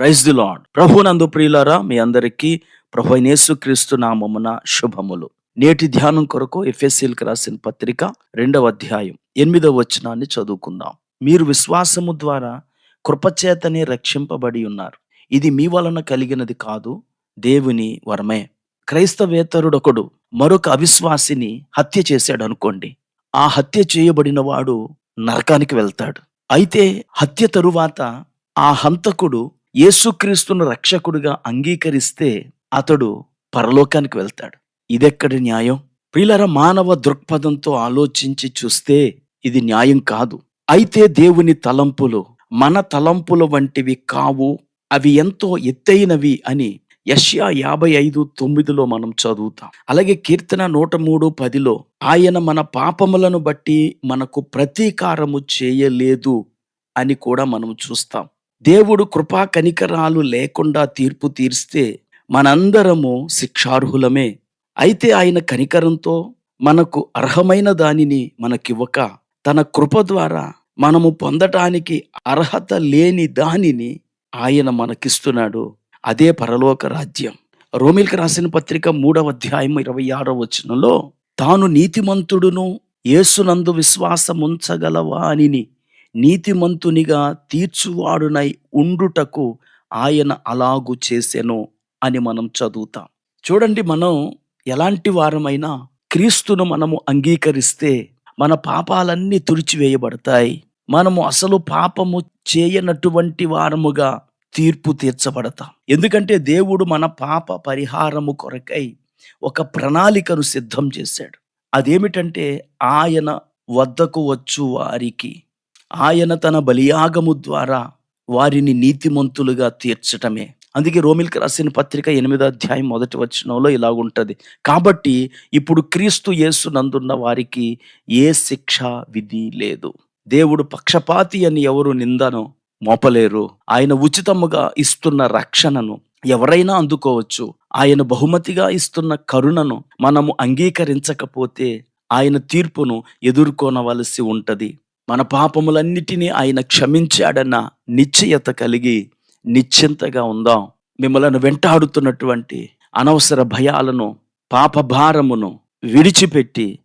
Praise the lord ప్రభునందు ప్రియులారా మీ అందరికీ ప్రభు అయిన యేసుక్రీస్తు నామమున శుభములు. నేటి ధ్యానం కొరకు ఎఫ్ఎస్సీలకు రాసిన పత్రిక రెండవ అధ్యాయం ఎనిమిదవ వచనాన్ని చదువుకుందాం. మీరు విశ్వాసము ద్వారా కృపచేతనే రక్షింపబడి ఉన్నారు. ఇది మీ వలన కలిగినది కాదు దేవుని వరమే. క్రైస్తవేతరుడొకడు మరొక అవిశ్వాసిని హత్య చేశాడు అనుకోండి ఆ హత్య చేయబడిన వాడు నరకానికి వెళ్తాడు. అయితే హత్య తరువాత ఆ హంతకుడు యేసుక్రీస్తును రక్షకుడిగా అంగీకరిస్తే అతడు పరలోకానికి వెళ్తాడు. ఇదెక్కడి న్యాయం? ప్రియులర మానవ దృక్పథంతో ఆలోచించి చూస్తే ఇది న్యాయం కాదు. అయితే దేవుని తలంపులు మన తలంపుల వంటివి కావు అవి ఎంతో ఎత్తైనవి అని యష్యా యాభై ఐదు తొమ్మిదిలో మనం చదువుతాం. అలాగే కీర్తన నూట మూడు పదిలో ఆయన మన పాపములను బట్టి మనకు ప్రతీకారము చేయలేదు అని కూడా మనం చూస్తాం. దేవుడు కృపా కనికరాలు లేకుండా తీర్పు తీర్స్తే మనందరము శిక్షార్హులమే. అయితే ఆయన కనికరంతో మనకు అర్హమైన దానిని మనకివ్వక తన కృప ద్వారా మనము పొందటానికి అర్హత లేని దానిని ఆయన మనకిస్తున్నాడు. అదే పరలోక రాజ్యం. రోమిల్కి రాసిన పత్రిక మూడవ అధ్యాయం ఇరవై ఆరో వచనంలో తాను నీతిమంతుడును యేసునందు విశ్వాసముంచగలవానిని నీతిమంతునిగా తీర్చువాడునై ఉండుటకు ఆయన అలాగు చేసెను అని మనం చదువుతాం. చూడండి మనం ఎలాంటి వారమైనా క్రీస్తును మనము అంగీకరిస్తే మన పాపాలన్నీ తుడిచివేయబడతాయి. మనము అసలు పాపము చేయనటువంటి వారముగా తీర్పు తీర్చబడతాం. ఎందుకంటే దేవుడు మన పాప పరిహారము కొరకై ఒక ప్రణాళికను సిద్ధం చేశాడు. అదేమిటంటే ఆయన వద్దకు వచ్చు వారికి ఆయన తన బలియాగము ద్వారా వారిని నీతిమంతులుగా తీర్చటమే. అందుకే రోమిల్కి రాసిన పత్రిక ఎనిమిదో అధ్యాయం మొదటి వచనంలో ఉంటుంది. కాబట్టి ఇప్పుడు క్రీస్తు యేసు నందున్న వారికి ఏ శిక్ష విధి లేదు. దేవుడు పక్షపాతి అని ఎవరు నిందను మోపలేరు. ఆయన ఉచితముగా ఇస్తున్న రక్షణను ఎవరైనా అందుకోవచ్చు. ఆయన బహుమతిగా ఇస్తున్న కరుణను మనము అంగీకరించకపోతే ఆయన తీర్పును ఎదుర్కొనవలసి ఉంటుంది. మన పాపములన్నిటినీ ఆయన క్షమించాడన్న నిశ్చయత కలిగి నిశ్చింతగా ఉందాం. మిమ్మల్ని వెంటాడుతున్నటువంటి అనవసర భయాలను పాప భారమును విడిచిపెట్టి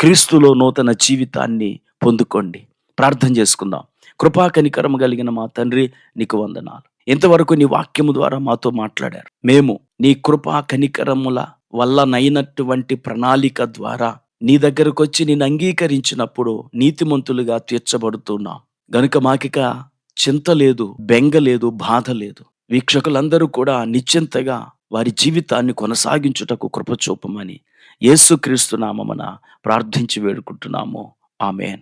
క్రీస్తులో నూతన జీవితాన్ని పొందుకోండి. ప్రార్థన చేసుకుందాం. కృపా కనికరము కలిగిన మా తండ్రి నీకు వందనాలు. ఇంతవరకు నీ వాక్యము ద్వారా మాతో మాట్లాడారు. మేము నీ కృపా కనికరముల వల్లనైనటువంటి ప్రణాళిక ద్వారా నీ దగ్గరకు వచ్చి నేను అంగీకరించినప్పుడు నీతిమంతులుగా తీర్చబడుతున్నాం. గనుక మాకిక చింత లేదు బెంగ లేదు బాధ లేదు. వీక్షకులందరూ కూడా నిశ్చింతగా వారి జీవితాన్ని కొనసాగించుటకు కృపచూపమని యేసుక్రీస్తు నామమున ప్రార్థించి వేడుకుంటున్నాము. ఆమెన్.